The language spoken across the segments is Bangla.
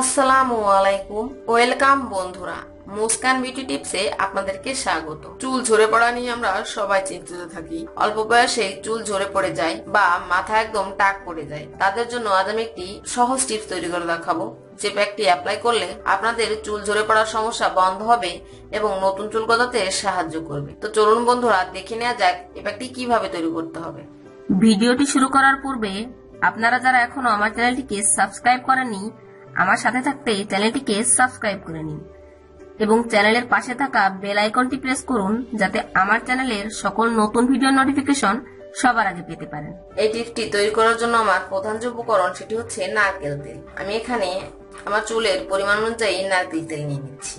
আসসালামু আলাইকুম ওয়েলকাম বন্ধুরা, মুস্কান বিউটি টিপসে আপনাদেরকে স্বাগত। চুল ঝরে পড়া নিয়ে আমরা সবাই চিন্তিত থাকি। অল্প বয়সে চুল ঝরে পড়ে যায় বা মাথা একদম টাক পড়ে যায়। তাদের জন্য আজ আমি একটি সহজ টিপস তৈরি করে দেখাবো, যে প্যাকটি অ্যাপ্লাই করলে আপনাদের চুল ঝরে পড়ার সমস্যা বন্ধ হবে এবং নতুন চুল গজাতে সাহায্য করবে। তো চলুন বন্ধুরা, দেখে নেওয়া যাক এই প্যাকটি কীভাবে তৈরি করতে হবে। ভিডিওটি শুরু করার পূর্বে আপনারা যারা এখনও আমার চ্যানেলটিকে সাবস্ক্রাইব করেননি আমার সাথে থাকতে চ্যানেলটিকে সাবস্ক্রাইব করে নিন এবং চ্যানেলের পাশে থাকা বেল আইকনটি প্রেস করুন যাতে আমার চ্যানেলের সকল নতুন ভিডিও নোটিফিকেশন সবার আগে পেতে পারেন। এই টিপসটি তৈরি করার জন্য আমার প্রধান যে উপকরণ সেটি হচ্ছে নারকেল তেল। আমি এখানে আমার চুলের পরিমাণ অনুযায়ী নারকেল তেল নিয়ে নিচ্ছি।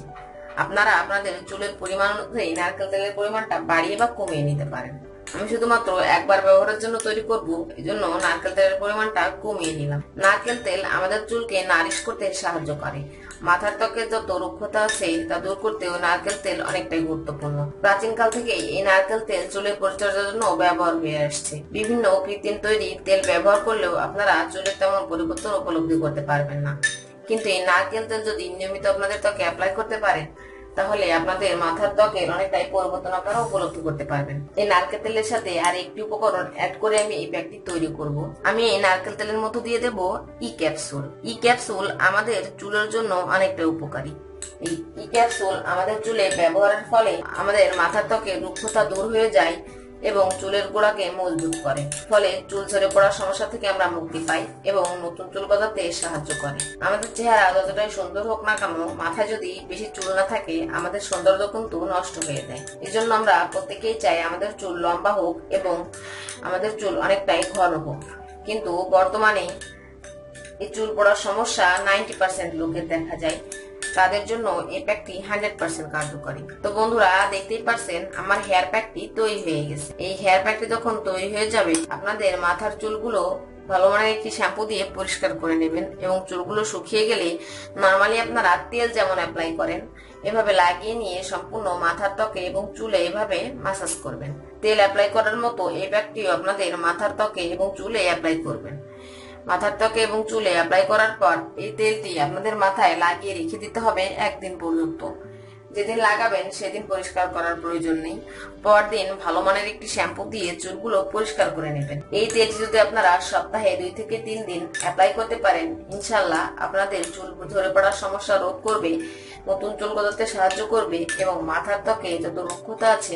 আপনারা আপনাদের চুলের পরিমাণ অনুযায়ী নারকেল তেলের পরিমাণটা বাড়িয়ে বা কমিয়ে নিতে পারেন। আমি শুধুমাত্র একবার ব্যবহারের জন্য তৈরি করব এই জন্য নারকেল তেলের পরিমাণটা কমিয়ে নিলাম। নারকেল তেল আমাদের চুলকে নারিশ করতে সাহায্য করে। মাথার ত্বকের যত রুক্ষতা আছে, তা দূর করতেও নারকেল তেল অনেকটাই গুরুত্বপূর্ণ। প্রাচীনকাল থেকে এই নারকেল তেল চুলের পরিচর্যার জন্য ব্যবহার হয়ে আসছে। বিভিন্ন কৃত্রিম তৈরি তেল ব্যবহার করলেও আপনারা চুলের তেমন পরিবর্তন উপলব্ধি করতে পারবেন না। কিন্তু এই নারকেল তেল যদি নিয়মিত আপনাদের ত্বকে অ্যাপ্লাই করতে পারেন তাহলে আপনাদের মাথার ত্বকের অনেকটাই পরিবর্তন আপনারা উপলব্ধি করতে পারবেন। এই নারকেল তেলের সাথে আর একটি উপকরণ অ্যাড করে আমি এই ব্যাগটি তৈরি করব। আমি এই নারকেল তেলের মধ্যে দিয়ে দেব ই ক্যাপসুল ই ক্যাপসুল আমাদের চুলের জন্য অনেকটা উপকারী। এই ক্যাপসুল আমাদের চুলে ব্যবহারের ফলে আমাদের মাথার ত্বকের রুক্ষতা দূর হয়ে যায়। এবং চুলের গোড়াকে মজবুত করে। ফলে চুল ঝরে পড়ার সমস্যা থেকে আমরা মুক্তি পাই এবং নতুন চুল গজাতে সাহায্য করে। আমাদের চেহারা যতটাই সুন্দর হোক না কেন, মাথায় যদি বেশি চুল না থাকে, আমাদের সৌন্দর্য কিন্তু নষ্ট হয়ে যায়। এই জন্য আমরা প্রত্যেকেই চাই আমাদের চুল লম্বা হোক এবং আমাদের চুল অনেকটাই ঘন হোক। কিন্তু বর্তমানে এই চুল পড়ার সমস্যা নাইনটি পার্সেন্ট লোকের দেখা যায়। তাদের জন্য এই প্যাকটি হান্ড্রেড পার্সেন্ট কার্যকরী। তো বন্ধুরা, দেখতেই পারছেন, আমার হেয়ার প্যাকটি তৈরি হয়ে গেছে। এই হেয়ার প্যাকটি যখন তৈরি হয়ে যাবে, আপনাদের মাথার চুলগুলো ভালো মানের একটি শ্যাম্পু দিয়ে পরিষ্কার করে নেবেন এবং চুলগুলো শুকিয়ে গেলে নর্মালি আপনারা তেল যেমন অ্যাপ্লাই করেন, এভাবে লাগিয়ে নিয়ে সম্পূর্ণ মাথার ত্বকে এবং চুলে এভাবে মাসাজ করবেন। তেল অ্যাপ্লাই করার মতো এই প্যাকটিও আপনাদের মাথার ত্বকে এবং চুলে অ্যাপ্লাই করবেন। মাথার ত্বকে এবং চুলে অ্যাপ্লাই করার পর এই তেলটি আপনাদের মাথায় লাগিয়ে রেখে দিতে হবে একদিন পর্যন্ত। যেদিন লাগাবেন সেদিন পরিষ্কার করার প্রয়োজন নেই। পরদিন ভালো মানের একটি শ্যাম্পু দিয়ে চুলগুলো পরিষ্কার করে নেবেন। এই তেলটি যদি আপনারা সপ্তাহে দুই থেকে তিন দিন অ্যাপ্লাই করতে পারেন ইনশাল্লাহ আপনাদের চুল ধরে পড়ার সমস্যা রোধ করবে, নতুন চুল গজাতে সাহায্য করবে এবং মাথার ত্বকে যত রুক্ষতা আছে